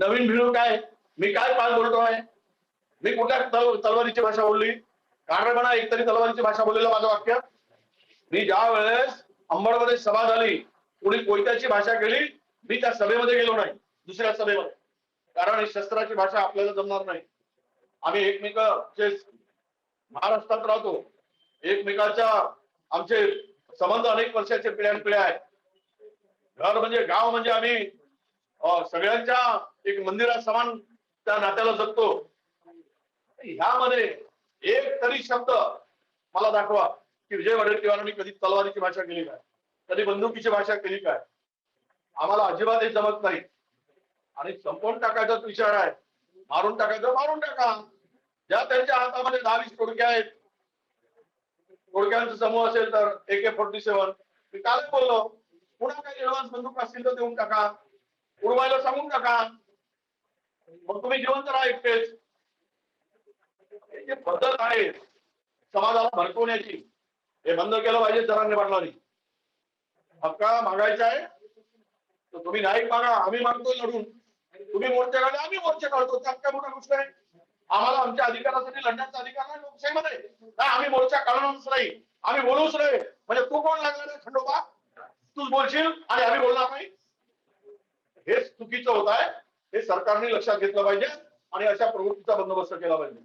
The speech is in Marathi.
नवीन भिडू काय? मी काय काल बोलतोय? मी कुठल्या तल- तलवारीची भाषा बोलली? काढणं एक तरी तलवारीची भाषा बोललेलं माझं वाक्य. मी ज्या वेळेस अंबडमध्ये सभा झाली कोणी कोयत्याची भाषा केली मी त्या सभेमध्ये गेलो नाही दुसऱ्या सभेमध्ये. कारण शस्त्राची भाषा आपल्याला जमणार नाही. आम्ही एकमेकाचे महाराष्ट्रात राहतो. एकमेकाच्या आमचे संबंध अनेक वर्षाचे पिढ्यान पिढ्या आहेत. घर म्हणजे गाव म्हणजे आम्ही सगळ्यांच्या एक मंदिरात समान त्या नात्याला जगतो. ह्यामध्ये एक तरी शब्द मला दाखवा की विजय वडेट्टीवारांनी कधी तलवारीची भाषा केली काय? कधी बंदुकीची भाषा केली काय? आम्हाला अजिबात हे जमत नाही. आणि संपवून टाकायचाच विचार आहे. मारून टाकायचं मारून टाका. ज्या त्यांच्या हातामध्ये दहा वीस आहेत टोडक्यांचा समूह असेल तर ए के फोर्टी सेवन मी काल बोललो पुन्हा काही एडव्हान्स बंदूक असतील तर देऊन टाका. उडवायला सांगून टाका मग तुम्ही जिवंत राहा एकटेच. हे जे पद्धत आहे समाजाला भडकवण्याची हे बंद केलं पाहिजे जरांनी पाटलांनी. हक्का मागायचा आहे तर तुम्ही नाही मागा. आम्ही मागतोय लढून. तुम्ही मोर्चे काढले आम्ही मोर्चे काढतो. त्यात काय मोठा गोष्ट आहे. आम्हाला आमच्या अधिकारासाठी लढण्याचा अधिकार नाही लोकशाहीमध्ये. नाही आम्ही मोर्चा काढणारच नाही. आम्ही बोलूच नाही. म्हणजे तू कोण लागणार आहे खंडोबा? तूच बोलशील आणि आम्ही बोलणार नाही. चुकीचं होत आहे हे सरकारने लक्षात घेतलं पाहिजे आणि अशा प्रवृत्तीचा बंदोबस्त केला पाहिजे.